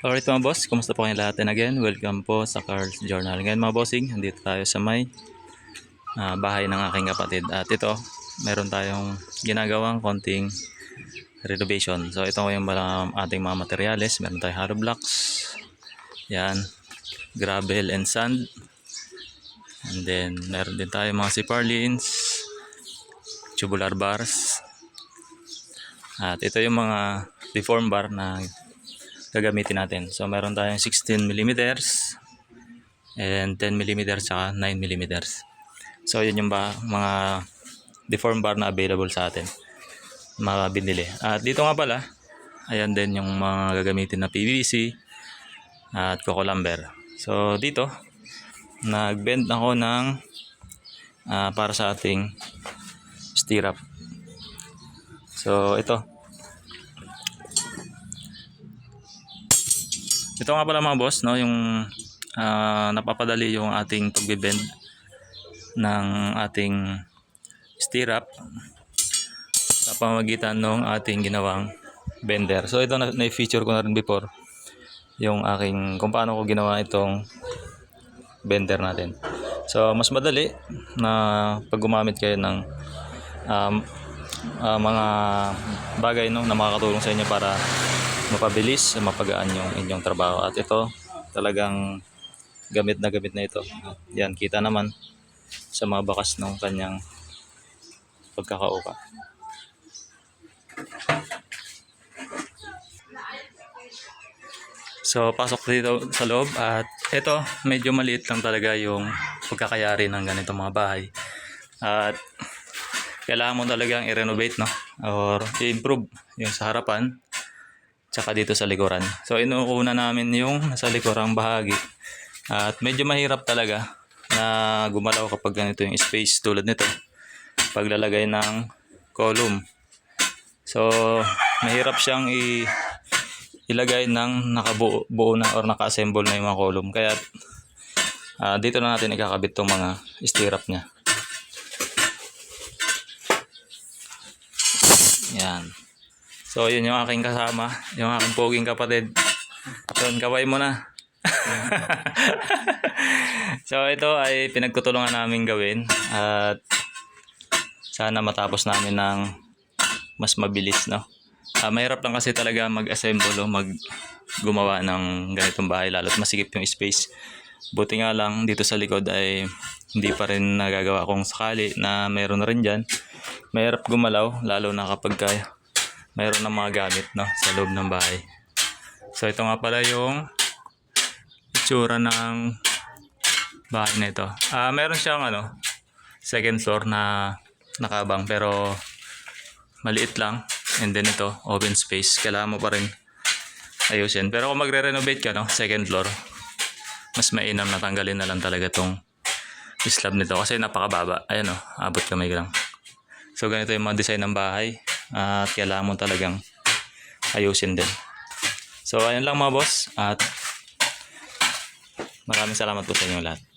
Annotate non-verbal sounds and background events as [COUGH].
Alright mga boss, kumusta po kayo lahat? And again, welcome po sa Carl's Journal. Ngayon mga bossing, andito tayo sa may ah, bahay ng aking kapatid. At ito, meron tayong ginagawang konting renovation. So ito yung mga ating mga materyales. Meron tayong hollow blocks. Yan. Gravel and sand. And then, meron din tayo mga siparlins. Tubular bars. At ito yung mga deform bar na gagamitin natin. So meron tayong 16 mm and 10 mm saka 9 mm. So yun yung ba, mga deform bar na available sa atin. Mga binili. At dito nga pala, ayan din yung mga gagamitin na PVC at coco lumber. So dito, nag-bend ako ng ah, para sa ating stirrup. So ito, Ito nga pala mga boss, no, yung ah, napapadali yung ating pagbebend ng ating stirrup sa pamamagitan ng ating ginawang bender. So ito na, na-feature ko na rin before yung aking kung paano ko ginawa itong bender natin. So mas madali na pag gumamit kayo ng um, ah, mga bagay no, na makakatulong sa inyo para mapabilis, mapagaan yung inyong trabaho. At ito, talagang gamit na gamit na ito. Yan, kita naman sa mga bakas ng kanyang pagkakauka. So, pasok dito sa loob at ito, medyo maliit lang talaga yung pagkakayari ng ganitong mga bahay. At kailangan mo talagang i-renovate, no? Or i-improve yung sa harapan tsaka dito sa likuran. So inuuna namin yung nasa likurang bahagi. At medyo mahirap talaga na gumalaw kapag ganito yung space tulad nito. Paglalagay ng column. So mahirap siyang i ilagay ng nakabuo buo na or naka-assemble na yung mga column. Kaya ah, dito na natin ikakabit tong mga stirrup niya. Yan. So, yun yung aking kasama, yung aking poging kapatid. Yun, kaway mo na. [LAUGHS] so, ito ay pinagtutulungan namin gawin at sana matapos namin ng mas mabilis, no? Ah, mahirap lang kasi talaga mag-assemble o mag gumawa ng ganitong bahay lalo't masikip yung space. Buti nga lang dito sa likod ay hindi pa rin nagagawa kung sakali na meron na rin dyan. Mahirap gumalaw lalo na kapag kaya mayroon ng mga gamit no, sa loob ng bahay. So ito nga pala yung itsura ng bahay na ito. Ah, meron siyang ano, second floor na nakabang pero maliit lang. And then ito, open space. Kailangan mo pa rin ayusin. Pero kung magre-renovate ka, no, second floor, mas mainam na tanggalin na lang talaga tong slab nito kasi napakababa. Ayan o, abot kamay lang. So ganito yung mga design ng bahay at kailangan mo talagang ayusin din. So ayun lang mga boss at maraming salamat po sa inyo lahat.